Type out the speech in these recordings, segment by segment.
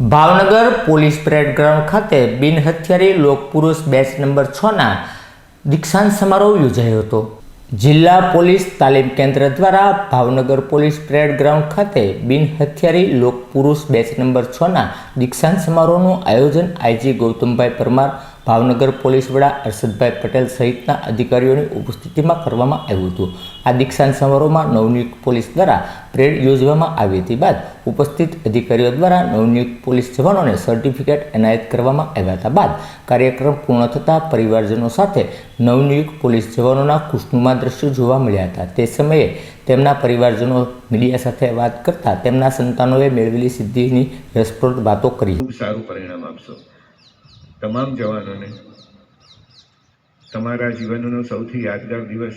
Bhavnagar police parade ground ખાતે બિનહથિયારી લોકપુરુષ batch number છના દીક્ષાંત સમારોહ યોજાયો હતો. જિલ્લા પોલીસ તાલીમ કેન્દ્ર દ્વારા ભાવનગર પોલીસ પરેડ ગ્રાઉન્ડ ખાતે બિનહથિયારી લોકપુરુષ બેચ નંબર છના દીક્ષાંત સમારોહનું આયોજન આઈજી ગૌતમભાઈ પરમાર ભાવનગર પોલીસ વડા અરશદભાઈ પટેલ સહિતના અધિકારીઓની ઉપસ્થિતિમાં કરવામાં આવ્યું હતું. આ દીક્ષાંત સમારોહમાં નવનિયુક્ત પોલીસ દ્વારા પરેડ યોજવામાં આવી હતી બાદ ઉપસ્થિત અધિકારીઓ દ્વારા નવનિયુક્ત પોલીસ જવાનોને સર્ટિફિકેટ એનાયત કરવામાં આવ્યા હતા બાદ કાર્યક્રમ પૂર્ણ થતાં પરિવારજનો સાથે નવનિયુક્ત પોલીસ જવાનોના ખુશનુમા દ્રશ્યો જોવા મળ્યા હતા. તે સમયે તેમના પરિવારજનો મીડિયા સાથે વાત કરતા તેમના સંતાનોએ મેળવેલી સિદ્ધિની રસપ્રદ વાતો કરી. સારું પરિણામ આપશો. તમામ જવાનોને તમારા જીવનનો સૌથી યાદગાર દિવસ.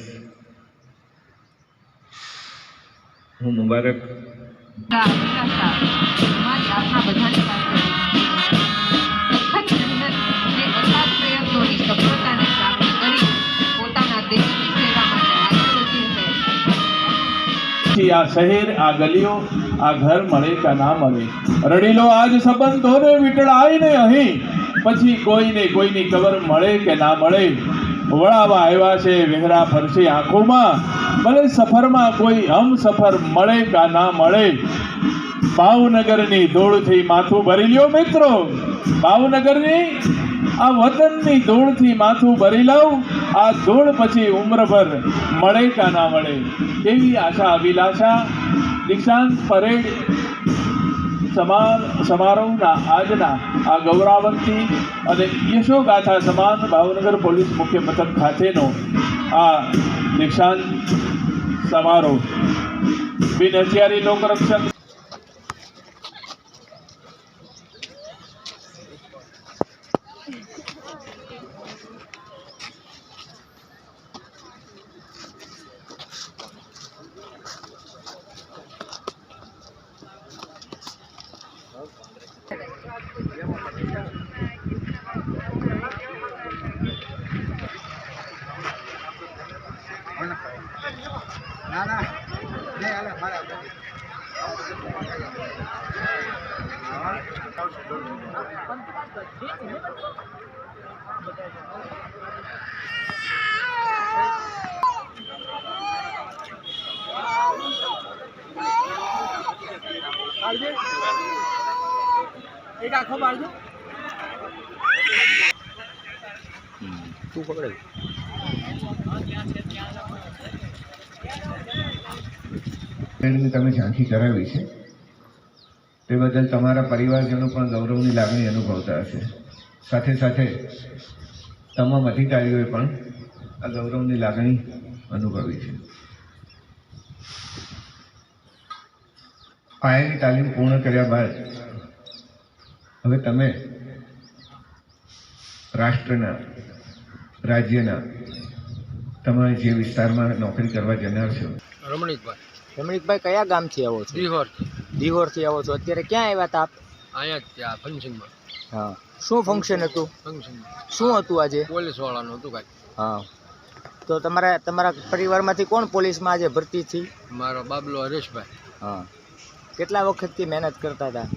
હું મુબારક. આ શહેર, આ ગલીઓ, આ ઘર મળે કે ના મળે. રડીલો આજ સંબંધોને વીટળાય ને અહીં. પછી કોઈને કોઈની ખબર મળે કે ના મળે, વળાવા આવ્યા છે વેહરા ફરશે આંખોમાં. ભલે સફરમાં કોઈ હમ સફર મળે કે ના મળે. ભાવનગરની ધૂળથી માથું ભરી લ્યો મિત્રો. ભાવનગરની આ વતનની ધૂળથી માથું ભરી લઉં. આ ધૂળ પછી ઉમ્રભર મળે કે ના મળે. એવી આશા અભિલાષા. દીક્ષાંત પરેડ સમારોહના આજના આ ગૌરાવંતી અને યશોગાથા સમાન ભાવનગર પોલીસ મુખ્ય મથક ખાતેનો આ દીક્ષાંત સમારોહ. બિન હથિયારી લોકરક્ષક તું પકડે એની તમે ઝાંખી કરાવી છે તે બદલ તમારા પરિવારજનો પણ ગૌરવની લાગણી અનુભવતા હશે. સાથે સાથે તમામ અધિકારીઓએ પણ આ ગૌરવની લાગણી અનુભવી છે. પાયાની તાલીમ પૂર્ણ કર્યા બાદ હવે તમે રાષ્ટ્રના રાજ્યના તમારે જે વિસ્તારમાં નોકરી કરવા જનાર છો. રમણીકભાઈ. રમણીકભાઈ કયા ગામથી આવો છો? દિહોર દિહોરથી આવો છો. અત્યારે ક્યાં આવ્યા હતા આપ? અહીંયા જ ત્યાં ફંક્શનમાં. હા. શું ફંક્શન હતું? ફંક્શન શું હતું આજે? પોલીસ વાળાનું હતું કાંઈ. હા. તો તમારા તમારા પરિવારમાંથી કોણ પોલીસમાં આજે ભરતી થઈ? મારો બાબલો હરેશભાઈ. હા. કેટલા વખતથી મહેનત કરતા હતા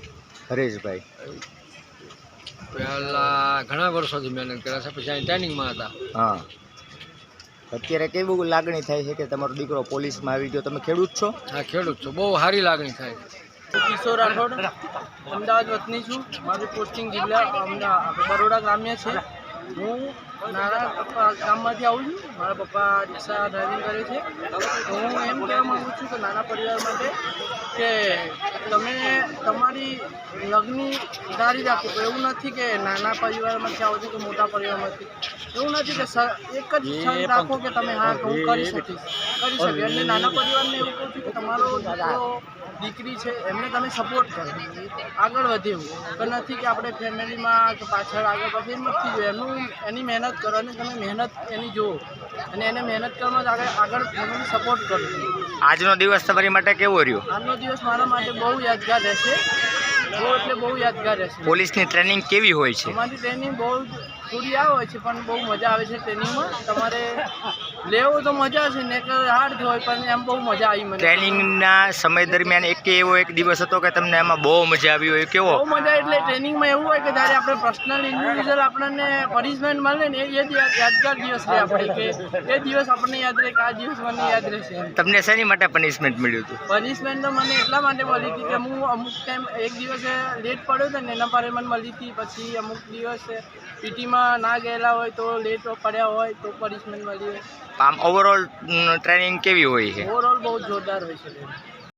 હરેશભાઈ? પહેલાં ઘણા વર્ષોથી મહેનત કર્યા છે પછી અહીં ટ્રેનિંગમાં હતા. હા. અત્યારે કેવું લાગણી થાય છે કે તમારો દીકરો પોલીસમાં આવી ગયો? તમે ખેડૂત છો? હા ખેડૂત છું. બહુ સારી લાગણી થાય કિશોર રાઠોડ. અમદાવાદ વતની છું. મારી પોસ્ટિંગ જિલ્લા બરોડા ગ્રામ્ય છે. હું નાના પપ્પા ગામમાંથી આવું છું. મારા પપ્પા રિક્ષા ડ્રાઇવિંગ કરે છે. તો હું એમ કહેવા માગું છું કે નાના પરિવાર માટે કે તમે તમારી લગ્ની ધારી રાખો. એવું નથી કે નાના પરિવારમાંથી આવો છો કે મોટા પરિવારમાંથી. એવું નથી કે એક જ ક્ષણ રાખો કે તમે હા હું કરી શકીશ. કરી શકીશ. એટલે નાના પરિવારને એવું કહું છું કે તમારો દીકરો છે એમને તમે સપોર્ટ કરો. આગળ વધે એવું નથી કે આપણે ફેમિલીમાં કે પાછળ આગળ પાછળ એમ નથી જોઈએ એનું એની મહેનત કરો અને તમે મહેનત એની જુઓ. અને એને મહેનત કરવામાં જ આગળ આગળ ફેમિલી સપોર્ટ કરો. આજનો દિવસ તમારી માટે કેવો રહ્યો? આજનો દિવસ મારા માટે બહુ યાદગાર રહેશે. બહુ એટલે બહુ યાદગાર રહેશે. પોલીસની ટ્રેનિંગ કેવી હોય છે? અમારી ટ્રેનિંગ બહુ થોડી આ હોય છે પણ બહુ મજા આવે છે ટ્રેનિંગમાં. તમારે લેવો તો મજા છે ને હાર્ડ હોય પણ એમ બહુ મજા આવી મને. ટ્રેનિંગના સમય દરમિયાન એક એવો એક દિવસ હતો કે તમને એમાં બહુ મજા આવી હોય કેવો? બહુ મજા એટલે ટ્રેનિંગમાં એવું હોય કે જ્યારે આપણે પર્સનલ ઇન્ડિવિજ્યુઅલ આપણને પનિશમેન્ટ મળે ને એ યાદગાર દિવસ રહે આપણે કે એ દિવસ આપણને યાદ રહે કે આ દિવસ મને યાદ રહેશે તમને શેની માટે પનિશમેન્ટ મળ્યું હતું? પનિશમેન્ટ તો મને એટલા માટે મળી હતી કે હું અમુક ટાઈમ એક દિવસે લેટ પડ્યો હતો ને એના પર મને મળી હતી પછી અમુક દિવસ પીટીમાં ના ગયેલા હોય તો લેટ પડ્યા હોય તો પનિશમેન્ટ મળી હોય. આમ ઓવરઓલ ટ્રેનિંગ કેવી હોય છે? ઓવરઓલ બહુ જોરદાર હોય છે